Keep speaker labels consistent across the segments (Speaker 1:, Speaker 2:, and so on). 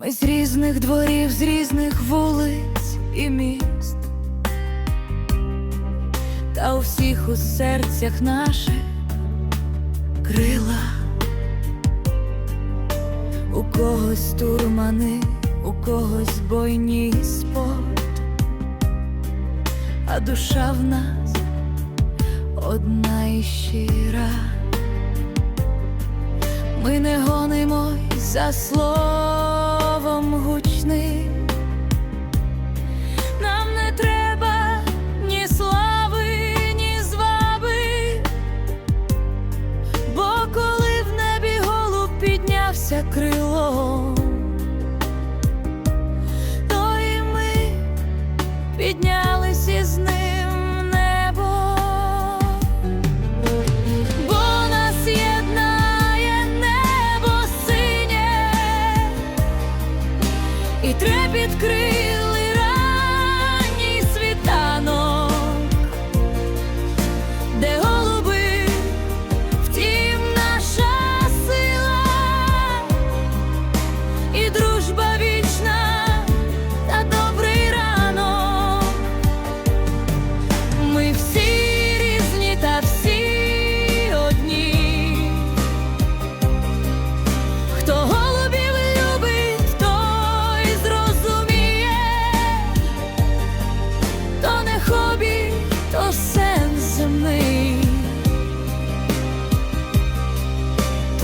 Speaker 1: Ми з різних дворів, з різних вулиць і міст, та у всіх у серцях наших крила, у когось турмани, у когось бойні спорт, а душа в нас одна і щира. Ми не гонимось за словом піднявся крило, то і ми піднялись із ним в небо. Бо нас єднає небо синє і трепіт крил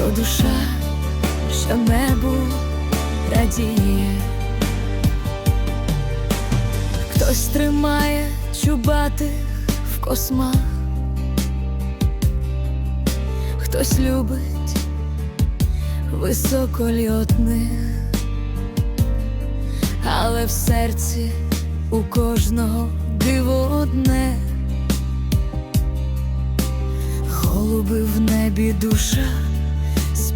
Speaker 1: то душа, що небу радіє. Хтось тримає чубатих в космах, хтось любить високольотних, але в серці у кожного диво одне, голуби в небі душа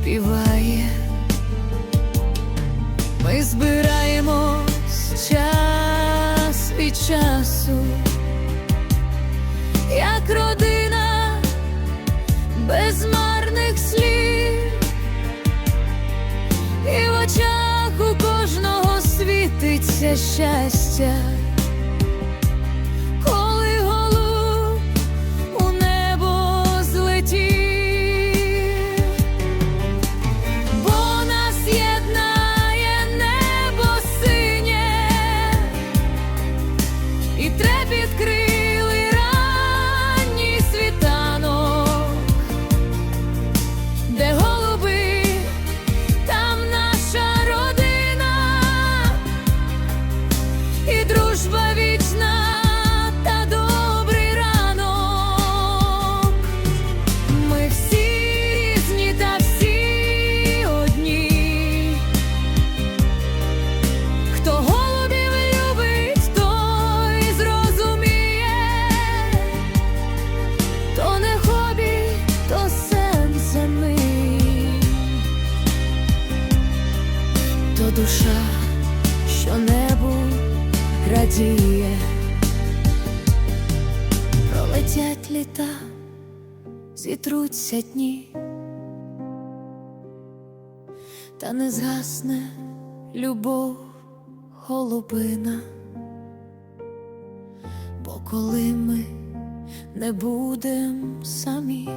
Speaker 1: співає. Ми збираємось час від часу, як родина без марних слів, і в очах у кожного світиться щастя, літа, зітруться дні та не згасне любов голубина, бо коли ми не будем самі,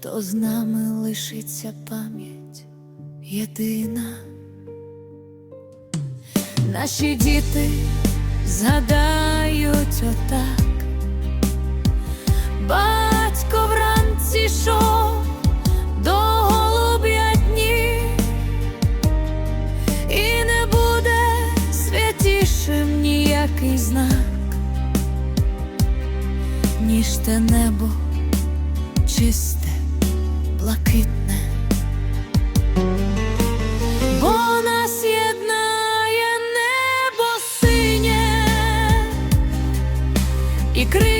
Speaker 1: то з нами лишиться пам'ять єдина. Наші діти згадають серцю так, батько вранці йшов до голуб'я дні. І не буде святішим ніякий знак, ніж те небо чисте, блакитне. і крик.